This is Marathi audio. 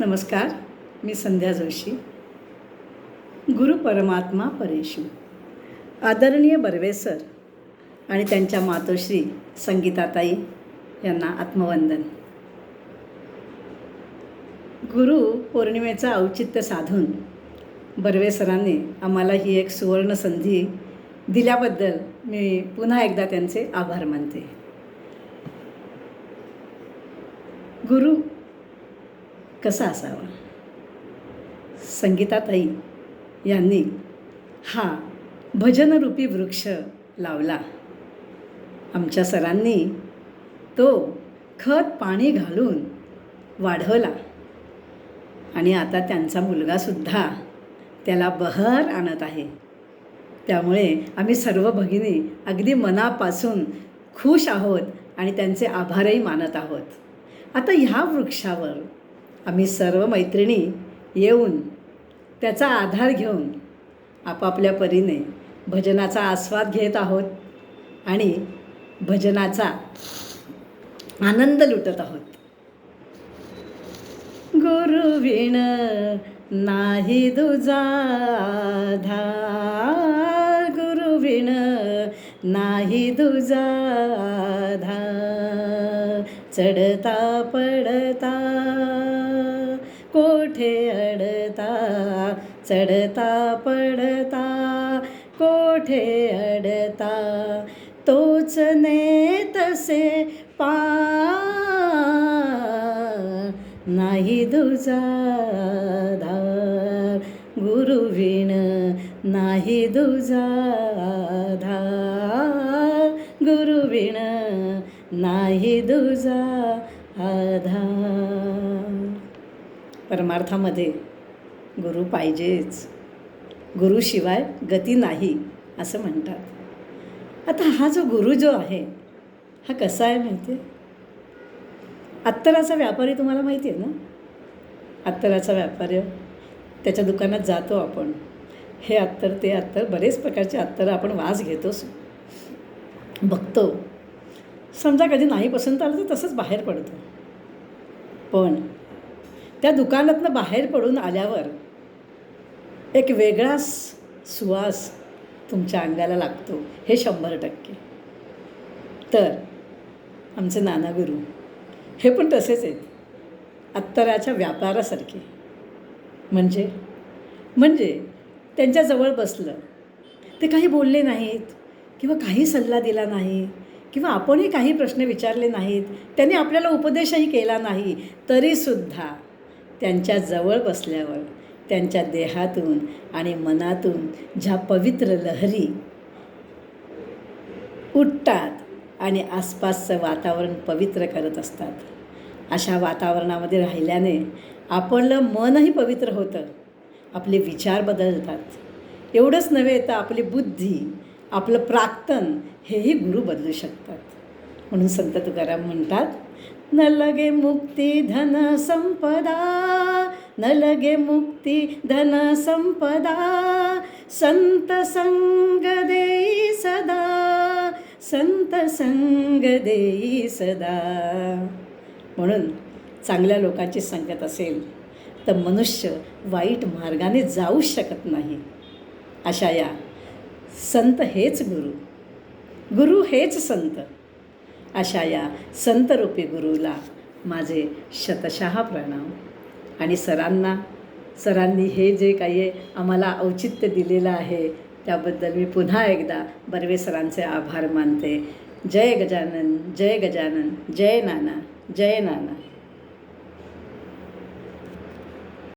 नमस्कार मी संध्या जोशी. गुरु परमात्मा परेशू. आदरणीय बर्वे सर आणि त्यांच्या मातोश्री संगीताताई यांना आत्मवंदन. गुरु पौर्णिमेचं औचित्य साधून बर्वे सरांनी आम्हाला ही एक सुवर्ण संधी दिल्याबद्दल मी पुन्हा एकदा त्यांचे आभार मानते. गुरु कसा असावा? संगीताताई यांनी हा भजनरूपी वृक्ष लावला. आमच्या सरांनी तो खत पाणी घालून वाढवला. आणि आता त्यांचा मुलगासुद्धा त्याला बहर आणत आहे. त्यामुळे आम्ही सर्व भगिनी अगदी मनापासून खुश आहोत आणि त्यांचे आभारही मानत आहोत. आता ह्या वृक्षावर आम्ही सर्व मैत्रिणी येऊन त्याचा आधार घेऊन आपापल्या परीने भजनाचा आस्वाद घेत आहोत आणि भजनाचा आनंद लुटत आहोत. गुरुविण नाही दुजा धा गुरुविण नाही दुजा धा चढता पडता कोठे अडता? चढता पडता कोठे अडता? तोच तसे पा नाही दुजा धार गुरुविण नाही दुजा धार गुरुविण नाही दुजा आधार. परमार्थामध्ये गुरु पाहिजेच. गुरुशिवाय गती नाही असं म्हणतात. आता हा जो गुरु जो आहे हा कसा आहे माहिती आहे अत्तराचा व्यापारी तुम्हाला माहिती आहे ना? अत्तराचा व्यापारी त्याच्या दुकानात जातो आपण. हे अत्तर ते अत्तर बरेच प्रकारचे अत्तर आपण वास घेतोच. बघतो. समजा कधी नाही पसंत आलं तर तसंच बाहेर पडतो. पण त्या दुकानातनं बाहेर पडून आल्यावर एक वेगळाच सुवास तुमच्या अंगाला लागतो. हे शंभर टक्के. तर आमचे नाना गुरु हे पण तसेच आहेत. अत्तराच्या व्यापारासारखे. म्हणजे? म्हणजे त्यांच्याजवळ बसलं. ते काही बोलले नाहीत किंवा काही सल्ला दिला नाही. किंवा आपणही काही प्रश्न विचारले नाहीत त्यांनी आपल्याला उपदेशही केला नाही तरीसुद्धा त्यांच्या जवळ बसल्यावर त्यांच्या देहातून आणि मनातून ज्या पवित्र लहरी उठतात आणि आसपासचं वातावरण पवित्र करत असतात अशा वातावरणामध्ये राहिल्याने आपलं मनही पवित्र होतं आपले विचार बदलतात. एवढंच नव्हे तर आपली बुद्धी आपलं प्राक्तन हेही गुरु बदलू शकतात. म्हणून संत तुकाराम म्हणतात न लगे मुक्ती धन संपदा न लगे मुक्ती धन संपदा संत संग देई सदा संत संग देई सदा. म्हणून चांगल्या लोकांची संगत असेल तर मनुष्य वाईट मार्गाने जाऊच शकत नाही अशा या संत हेच गुरु. गुरु हेच संत. अशा या संतरूपी गुरुला माझे शतशः प्रणाम. आणि सरांना सरांनी हे जे काही आम्हाला औचित्य दिलेलं आहे त्याबद्दल मी पुन्हा एकदा बर्वे सरांचे आभार मानते. जय गजानन जय गजानन जय नाना जय नाना.